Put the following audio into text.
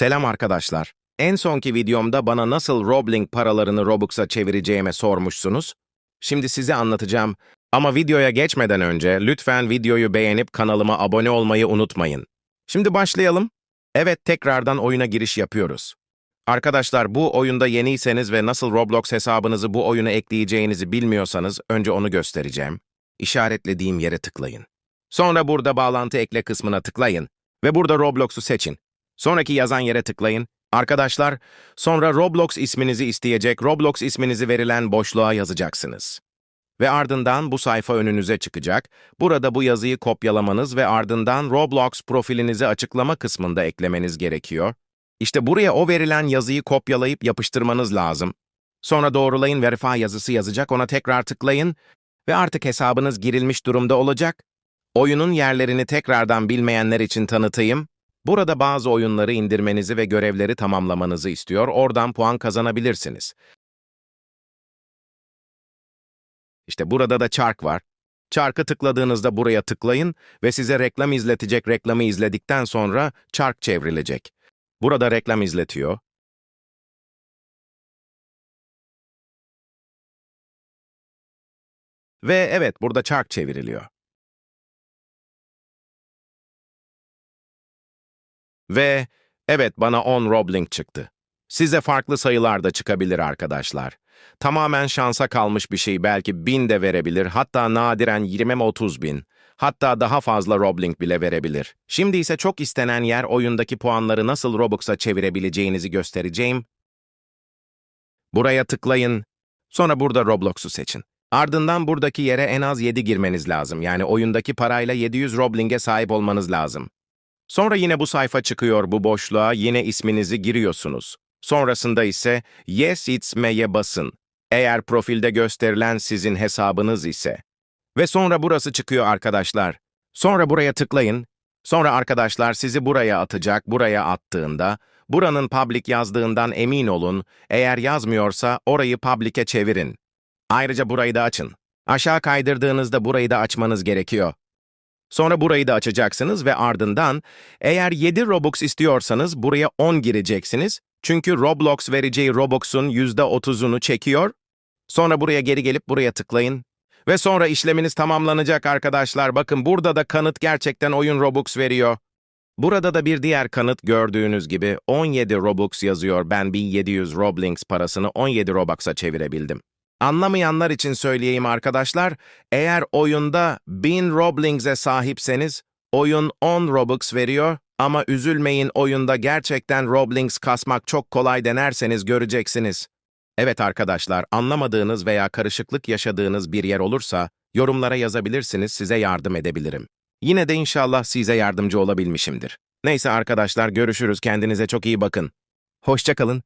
Selam arkadaşlar. En sonki videomda bana nasıl Robling paralarını Robux'a çevireceğime sormuşsunuz. Şimdi size anlatacağım. Ama videoya geçmeden önce lütfen videoyu beğenip kanalıma abone olmayı unutmayın. Şimdi başlayalım. Evet, tekrardan oyuna giriş yapıyoruz. Arkadaşlar bu oyunda yeniyseniz ve nasıl Roblox hesabınızı bu oyuna ekleyeceğinizi bilmiyorsanız önce onu göstereceğim. İşaretlediğim yere tıklayın. Sonra burada bağlantı ekle kısmına tıklayın ve burada Roblox'u seçin. Sonraki yazan yere tıklayın. Arkadaşlar, sonra Roblox isminizi isteyecek Roblox isminizi verilen boşluğa yazacaksınız. Ve ardından bu sayfa önünüze çıkacak. Burada bu yazıyı kopyalamanız ve ardından Roblox profilinizi açıklama kısmında eklemeniz gerekiyor. İşte buraya o verilen yazıyı kopyalayıp yapıştırmanız lazım. Sonra doğrulayın verify yazısı yazacak, ona tekrar tıklayın ve artık hesabınız girilmiş durumda olacak. Oyunun yerlerini tekrardan bilmeyenler için tanıtayım. Burada bazı oyunları indirmenizi ve görevleri tamamlamanızı istiyor, oradan puan kazanabilirsiniz. İşte burada da çark var. Çarkı tıkladığınızda buraya tıklayın ve size reklam izletecek reklamı izledikten sonra çark çevrilecek. Burada reklam izletiyor. Ve evet burada çark çevriliyor. Ve evet bana 10 Robling çıktı. Size farklı sayılar da çıkabilir arkadaşlar. Tamamen şansa kalmış bir şey belki bin de verebilir, hatta nadiren 20-30 bin. Hatta daha fazla Robling bile verebilir. Şimdi ise çok istenen yer oyundaki puanları nasıl Robux'a çevirebileceğinizi göstereceğim. Buraya tıklayın. Sonra burada Roblox'u seçin. Ardından buradaki yere en az 7 girmeniz lazım. Yani oyundaki parayla 700 Robling'e sahip olmanız lazım. Sonra yine bu sayfa çıkıyor bu boşluğa, yine isminizi giriyorsunuz. Sonrasında ise Yes It's Me'ye basın. Eğer profilde gösterilen sizin hesabınız ise. Ve sonra burası çıkıyor arkadaşlar. Sonra buraya tıklayın. Sonra arkadaşlar sizi buraya atacak, buraya attığında, buranın public yazdığından emin olun. Eğer yazmıyorsa orayı public'e çevirin. Ayrıca burayı da açın. Aşağı kaydırdığınızda burayı da açmanız gerekiyor. Sonra burayı da açacaksınız ve ardından eğer 7 Robux istiyorsanız buraya 10 gireceksiniz. Çünkü Roblox vereceği Robux'un %30'unu çekiyor. Sonra buraya geri gelip buraya tıklayın. Ve sonra işleminiz tamamlanacak arkadaşlar. Bakın burada da kanıt gerçekten oyun Robux veriyor. Burada da bir diğer kanıt gördüğünüz gibi 17 Robux yazıyor. Ben 1700 Roblings parasını 17 Robux'a çevirebildim. Anlamayanlar için söyleyeyim arkadaşlar, eğer oyunda 1000 Roblings'e sahipseniz, oyun 10 Robux veriyor ama üzülmeyin oyunda gerçekten Roblings kasmak çok kolay denerseniz göreceksiniz. Evet arkadaşlar, anlamadığınız veya karışıklık yaşadığınız bir yer olursa, yorumlara yazabilirsiniz, size yardım edebilirim. Yine de inşallah size yardımcı olabilmişimdir. Neyse arkadaşlar, görüşürüz, kendinize çok iyi bakın. Hoşçakalın.